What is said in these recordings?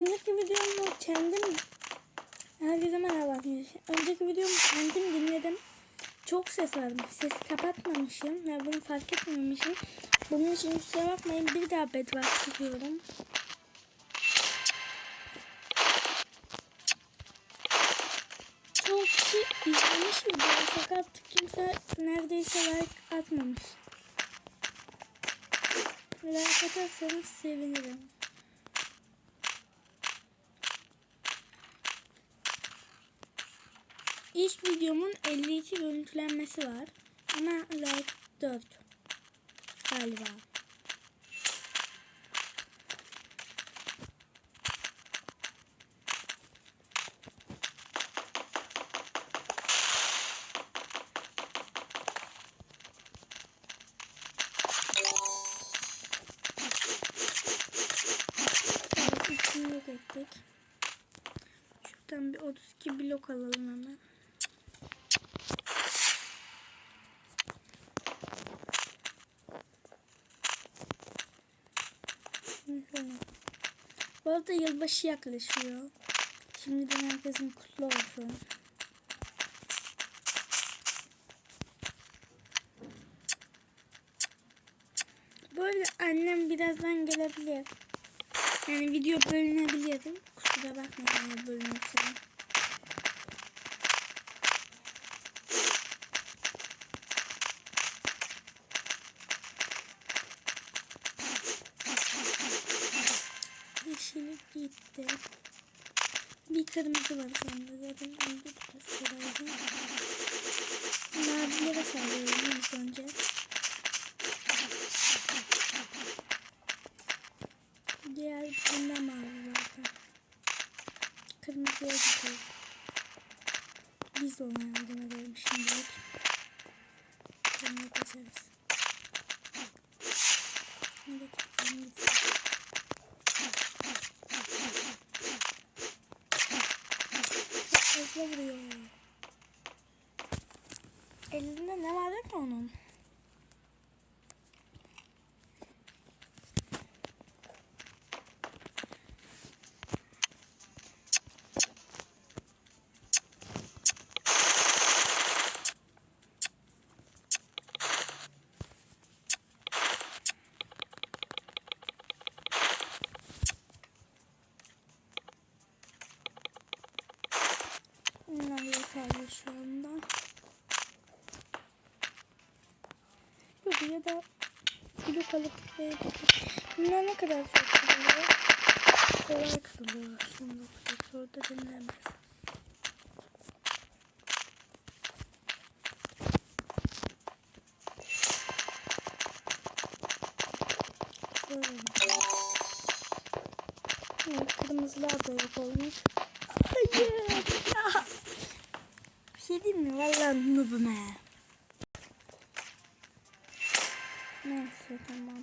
Önceki videomu kendim Herkese merhaba arkadaşlar. Önceki videomu kendim dinledim. Çok ses varmış. Sesi kapatmamışım. Ya bunu fark etmemişim. Bunun için kusura bakmayın. Bir daha bedrock çekiyorum. Çok kişi izlemiş video fakat kimse neredeyse like atmamış. Like atarsanız sevinirim. İlk videomun 52 görüntülenmesi var. Ama like 4 galiba. Ettik. Şuradan bir 32 blok alalım hemen. Şöyle. Bu arada yılbaşı yaklaşıyor. Şimdiden herkesin kutlu olsun. Arada annem birazdan gelebilir. Yani video bölünebilir. Kusura bakmayın bölünürse. Gitti. Bir kırmızı var anda. Zaten öldü biraz herhalde. Mavilere sallıyorum ilk önce. Diğer daha mavi zaten. Kırmızıya gidiyor. Biz de ona yardım edelim şimdilik. Sonra basarız. Hadi bakalım vuruyor. Elinde ne vardı ki onun? Bunlar yeterli şu anda. Yok ya da blok alıp verebilirim. Bunlar ne kadar çok kırılıyor? Kolay kırılıyor aslında. Zor da denilemez. Böyle. Evet, kırmızılar da yok olmuş. Hayır ya. Bir şey diyeyim mi? Vallahi noobum he. Tamam.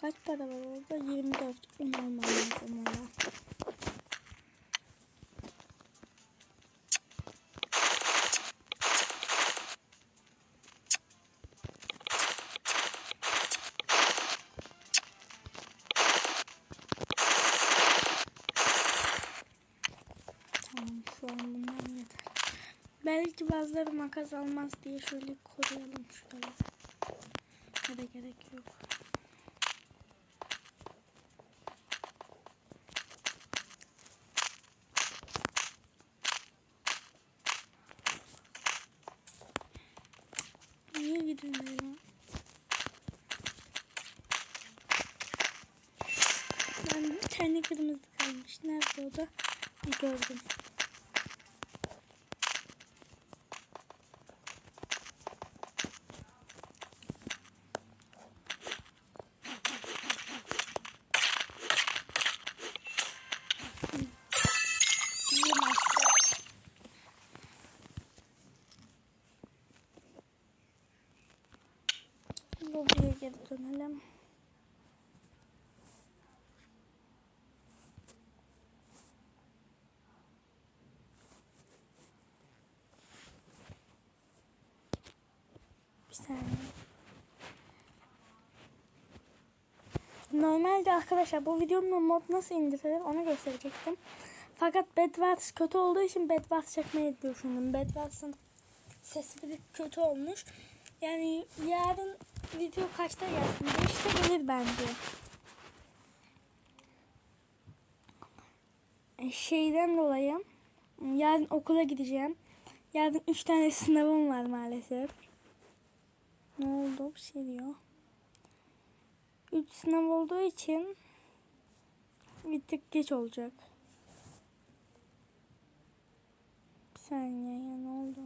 Kaç para var orada? 24. Un almam lazım. Belki bazıları makas almaz diye şöyle koruyalım şuraları. Da gerek yok. Niye gidiyorsun ya? Ben bir tane kırmızı kalmış. Nerede o da? Bir gördüm. İyi maçtı. Lobiye geri dönelim. Bir saniye. Normalde arkadaşlar bu videomda mod nasıl indirilir onu gösterecektim. Fakat Bedwars kötü olduğu için Bedwars çekmeyi düşündüm. Bedwars'ın sesi kötü olmuş. Yani yarın video kaçta gelsin? 5'te gelir bence. E, Şeyden dolayı yarın okula gideceğim. Yarın 3 tane sınavım var maalesef. Ne oldu? Bir şey diyor. 3 sınav olduğu için bir tık geç olacak. Bir saniye ya ne oldu?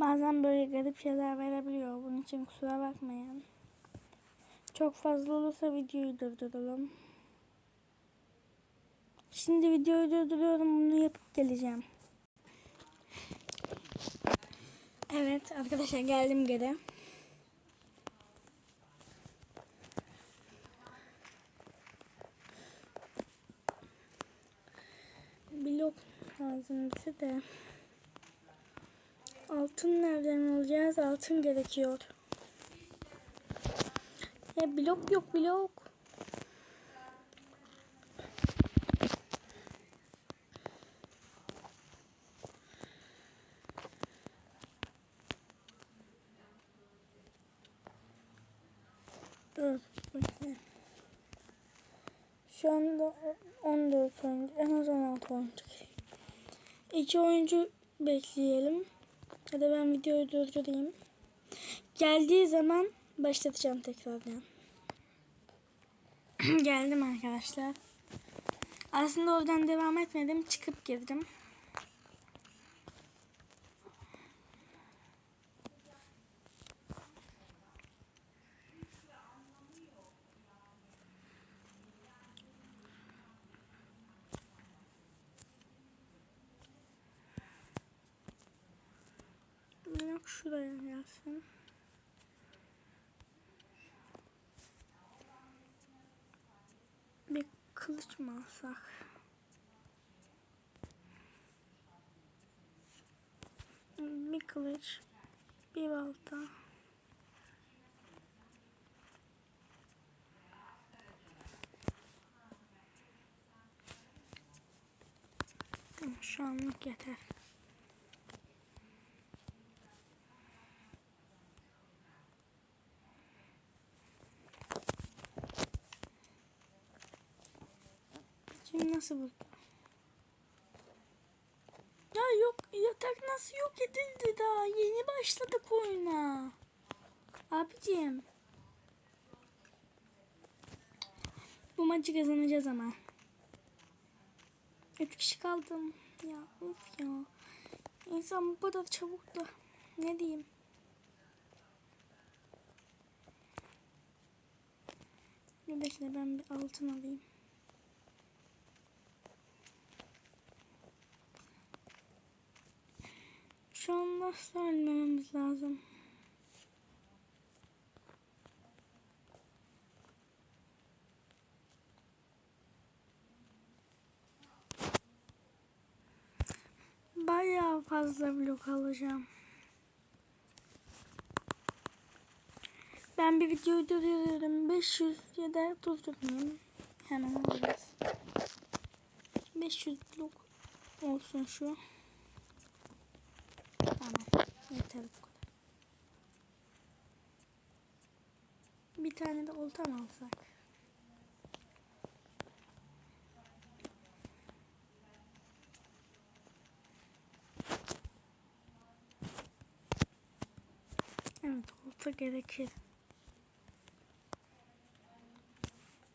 Bazen böyle garip şeyler verebiliyor. Bunun için kusura bakmayın. Çok fazla olursa videoyu durduralım. Şimdi videoyu durduruyorum. Bunu yapıp geleceğim. Evet arkadaşlar geldim geri. Blok lazım bize de. Altın nereden alacağız? Altın gerekiyor. Ya blok yok blok. Dur. Şu anda 14 oyuncu. En az 16 oyuncu. İki oyuncu bekleyelim. Ya da ben videoyu durdurayım. Geldiği zaman başlatacağım tekrardan. Geldim arkadaşlar. Aslında oradan devam etmedim. Çıkıp girdim. Yok şuraya gelsin. Bir kılıç mı alsak? Bir kılıç, bir balta. Şu anlık yeter. Şimdi nasıl bu? Ya yok yatak nasıl yok edildi daha yeni başladık oyuna. Abicim. Bu maçı kazanacağız ama. Üç kişi kaldım. Ya of ya. İnsan bu kadar çabuk da ne diyeyim. Bekle ben bir altın alayım. Şu an nasıl ölmememiz lazım? Bayağı fazla blok alacağım. Ben bir videoyu durduruyorum. 500 ya da durdurmayayım. Hemen alacağız. 500 blok olsun şu. Yeter bu. Bir tane de olta mı alsak? Evet olta gerekir.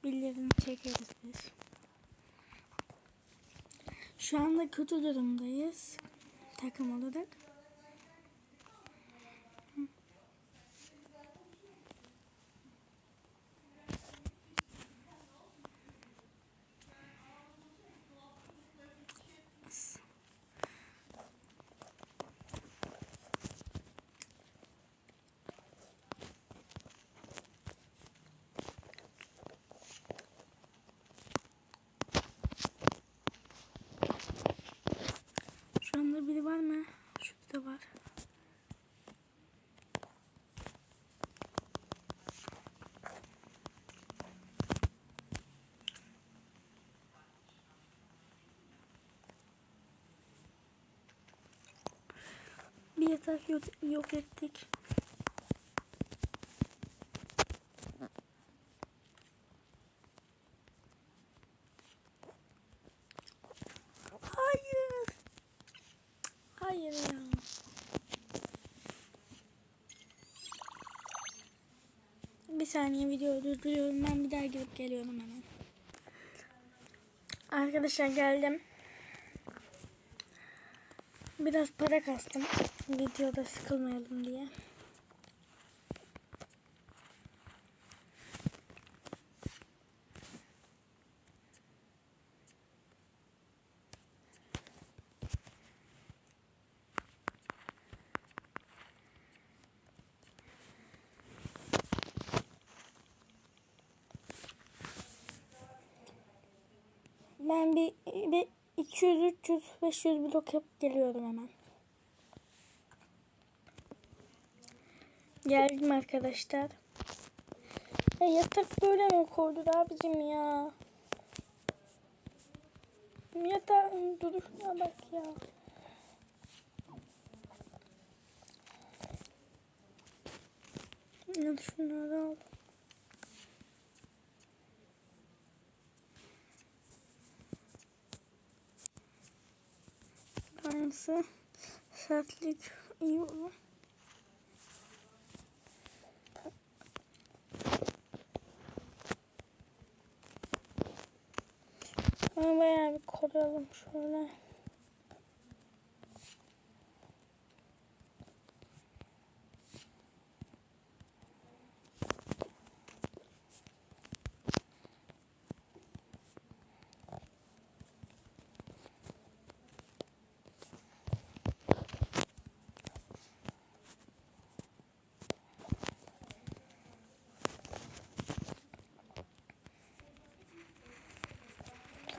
Birilerini çekeriz biz. Şu anda kötü durumdayız. Takım olarak. Şu anda biri var mı? Şurada. Yatak yok, yok ettik. Hayır. Hayır ya. Bir saniye video durduruyorum. Ben bir daha girip geliyorum hemen. Arkadaşlar geldim. Biraz para kastım. Videoda sıkılmayalım diye. Ben bir, bir 200, 300, 500 blok yapıp geliyorum hemen. Geldim arkadaşlar. Ya yatak böyle mi koydu abicim ya? Yatağın duruşuna bak ya. Ya şunları al. Aynısı sertlik iyi olur. Ama koruyalım şöyle.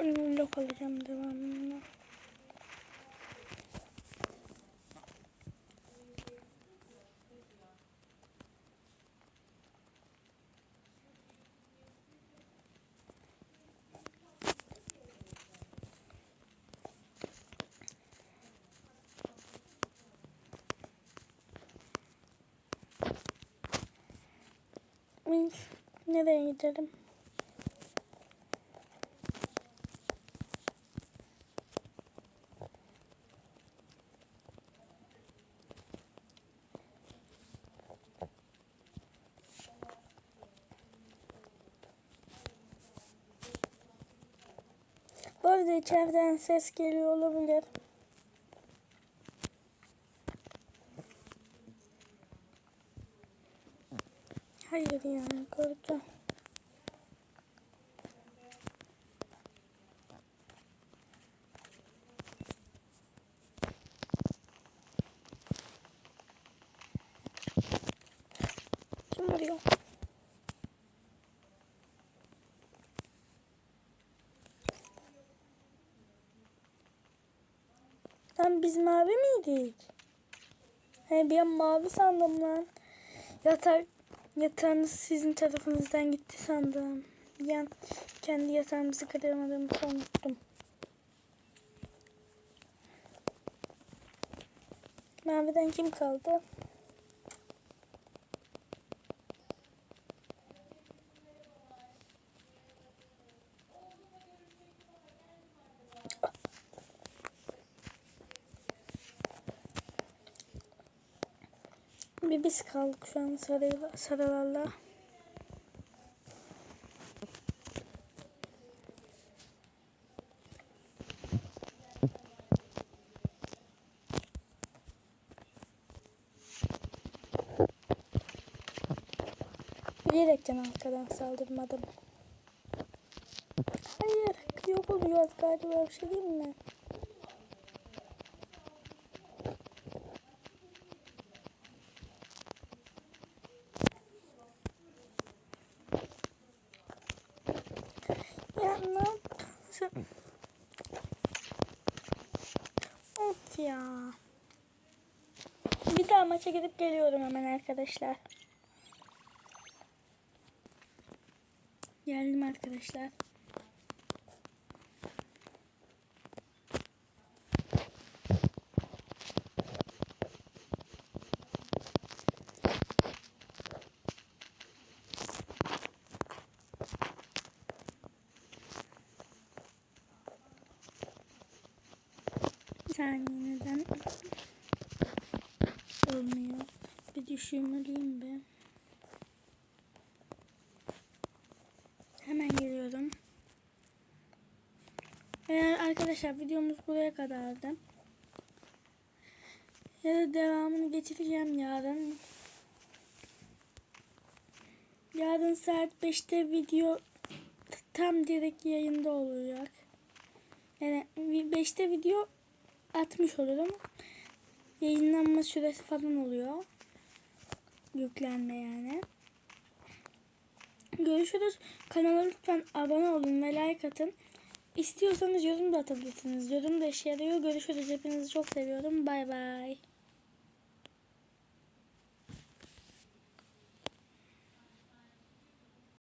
Full blok alacağım. Biz nereye gidelim? Bu arada içeriden ses geliyor olabilir. Hayır yani korktum. Kim arıyor? Lan biz miydik? He bir an mavi sandım lan. Yatak yatağınız sizin tarafınızdan gitti sandım. Bir an kendi yatağımızı kıramadığımı unuttum. Maviden kim kaldı? Bir biz kaldık şu an sarılarla. Bilerekten arkadan saldırmadım. Hayır, yok oluyor galiba bir şey değil mi? Ya ne yapıyorsun? Of ya. Bir daha maça gidip geliyorum hemen arkadaşlar. Geldim arkadaşlar. Saniye neden olmuyor? Bir düşünmeliyim be. Hemen geliyorum. Eğer arkadaşlar videomuz buraya kadardı. Ya da devamını getireceğim yarın. Yarın saat 5'te video tam direkt yayında olacak. Yani 5'te video atmış olurum. Yayınlanma süresi falan oluyor. Yüklenme yani. Görüşürüz. Kanala lütfen abone olun ve like atın. İstiyorsanız yorum da atabilirsiniz. Yorum da işe yarıyor. Görüşürüz. Hepinizi çok seviyorum. Bay bay.